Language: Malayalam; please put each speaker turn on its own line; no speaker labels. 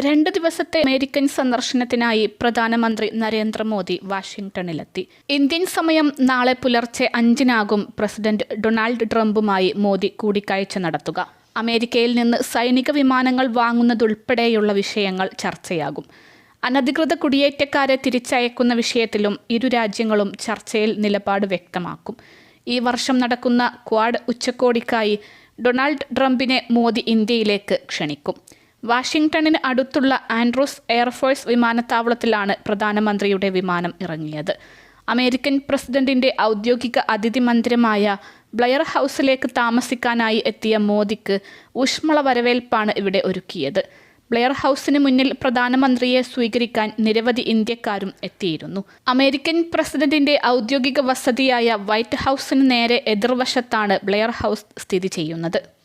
രണ്ട് ദിവസത്തെ അമേരിക്കൻ സന്ദർശനത്തിനായി പ്രധാനമന്ത്രി നരേന്ദ്രമോദി വാഷിംഗ്ടണിലെത്തി. ഇന്ത്യൻ സമയം നാളെ പുലർച്ചെ അഞ്ചിനാകും പ്രസിഡന്റ് ഡൊണാൾഡ് ട്രംപുമായി മോദി കൂടിക്കാഴ്ച നടത്തുക. അമേരിക്കയിൽ നിന്ന് സൈനിക വിമാനങ്ങൾ വാങ്ങുന്നതുൾപ്പെടെയുള്ള വിഷയങ്ങൾ ചർച്ചയാകും. അനധികൃത കുടിയേറ്റക്കാരെ തിരിച്ചയക്കുന്ന വിഷയത്തിലും ഇരു രാജ്യങ്ങളും ചർച്ചയിൽ നിലപാട് വ്യക്തമാക്കും. ഈ വർഷം നടക്കുന്ന ക്വാഡ് ഉച്ചകോടിക്കായി ഡൊണാൾഡ് ട്രംപിനെ മോദി ഇന്ത്യയിലേക്ക് ക്ഷണിക്കും. വാഷിംഗ്ടണിന് അടുത്തുള്ള ആൻഡ്രൂസ് എയർഫോഴ്സ് വിമാനത്താവളത്തിലാണ് പ്രധാനമന്ത്രിയുടെ വിമാനം ഇറങ്ങിയത്. അമേരിക്കൻ പ്രസിഡന്റിന്റെ ഔദ്യോഗിക അതിഥി മന്ദിരമായ ബ്ലയർ ഹൗസിലേക്ക് താമസിക്കാനായി എത്തിയ മോദിക്ക് ഊഷ്മള വരവേൽപ്പാണ് ഇവിടെ ഒരുക്കിയത്. ബ്ലെയർ ഹൗസിന് മുന്നിൽ പ്രധാനമന്ത്രിയെ സ്വീകരിക്കാൻ നിരവധി ഇന്ത്യക്കാരും എത്തിയിരുന്നു. അമേരിക്കൻ പ്രസിഡന്റിന്റെ ഔദ്യോഗിക വസതിയായ വൈറ്റ് ഹൗസിന് നേരെ എതിർവശത്താണ് ബ്ലെയർ ഹൗസ് സ്ഥിതി ചെയ്യുന്നത്.